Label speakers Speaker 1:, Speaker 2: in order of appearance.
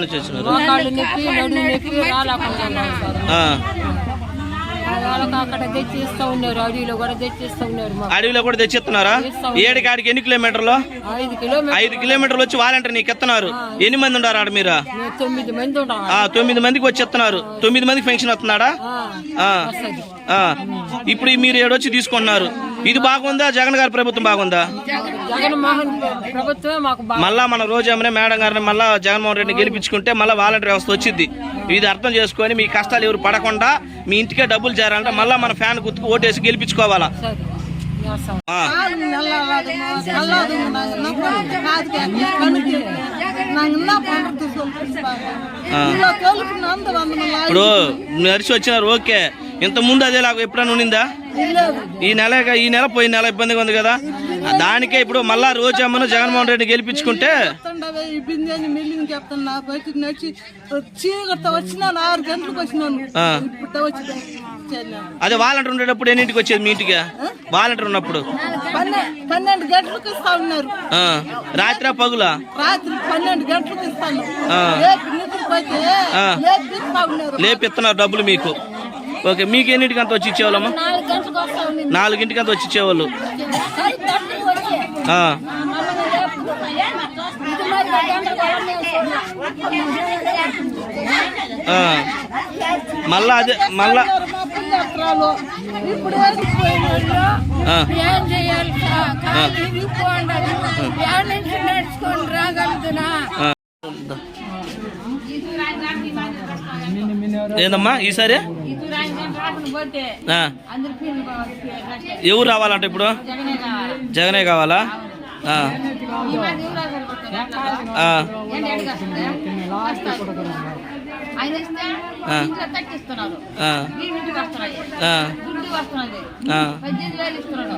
Speaker 1: నుంచి వచ్చినారు?
Speaker 2: వాళ్ళకి అక్కడ తెచ్చిస్తూ ఉన్నారు. అడవిలో కూడా తెచ్చిస్తూ ఉన్నారు మాకు.
Speaker 1: అడవిలో కూడా తెచ్చిస్తున్నారా? ఏడికి ఆడికి ఎన్ని కిలోమీటర్లు?
Speaker 2: ఐదు కిలోమీటర్
Speaker 1: ఐదు కిలోమీటర్లు వచ్చి వాలంటీర్ నీకు ఎత్తున్నారు. ఎన్ని మంది ఉన్నారు ఆడ మీరు?
Speaker 2: మేము తొమ్మిది మంది
Speaker 1: మందికి వచ్చి ఎత్తున్నారు. తొమ్మిది మందికి పెన్షన్ వస్తున్నాడా. ఇప్పుడు మీరు ఏడొచ్చి తీసుకుంటున్నారు. ఇది బాగుందా? జగన్ గారి ప్రభుత్వం బాగుందా? మళ్ళా మన రోజు ఏమైనా మేడం గారిని మళ్ళా జగన్మోహన్ రెడ్డిని గెలిపించుకుంటే మళ్ళీ వాలంటీర్ వ్యవస్థ వచ్చింది ఇది అర్థం చేసుకొని మీ కష్టాలు ఎవరు పడకుండా మీ ఇంటికే డబ్బులు చేరాలంటే మళ్ళీ మన ఫ్యాన్ గుర్తుకు ఓటేసి గెలిపించుకోవాలా? ఇప్పుడు నడిచి వచ్చినారు ఓకే. ఇంత ముందు అదేలాగా ఎప్పుడైనా ఉండిందా ఈ నెల ఈ నెల పోయిన నెల ఇబ్బందిగా ఉంది కదా. దానికే ఇప్పుడు మళ్ళా రోజు అమ్మను జగన్మోహన్ రెడ్డి గెలిపించుకుంటే
Speaker 3: చెప్తుండవే ఈ బిందెని మిల్లింగ్ చెప్తున్నా బయటికి నడిచి చీకటితో వచ్చినాను ఆరు గంటలకు వచ్చినాను. ఇప్పుడు వచ్చి.
Speaker 1: అదే వాలంటీర్ ఉండేటప్పుడు ఎన్నింటికి వచ్చేది మీ ఇంటికి? వాలంటీర్ ఉన్నప్పుడు?
Speaker 3: పన్నె పన్నెండు గంటలకు ఇస్తా ఉన్నారు.
Speaker 1: ఆ. రాత్రా పగులా?
Speaker 3: రాత్రి పన్నెండు గంటలకు ఇస్తాను.
Speaker 1: లేపిస్తున్నారు డబ్బులు మీకు. ఓకే మీకు ఎన్నింటికి అంత వచ్చి ఇచ్చేవాళ్ళమ్మా? నాలుగింటికి అంత వచ్చి ఇచ్చేవాళ్ళు. మళ్ళా అదే మళ్ళా
Speaker 3: ఇప్పుడు.
Speaker 2: ఏం చేయాలి నడుచుకొని రాగలుగుతున్నా.
Speaker 1: ఏందమ్మా ఈసారి ఎవరు రావాలంట ఇప్పుడు?
Speaker 2: జగనే కావాలి?
Speaker 1: జగనే
Speaker 2: పద్దెనిమిది వేలు ఇస్తున్నాడు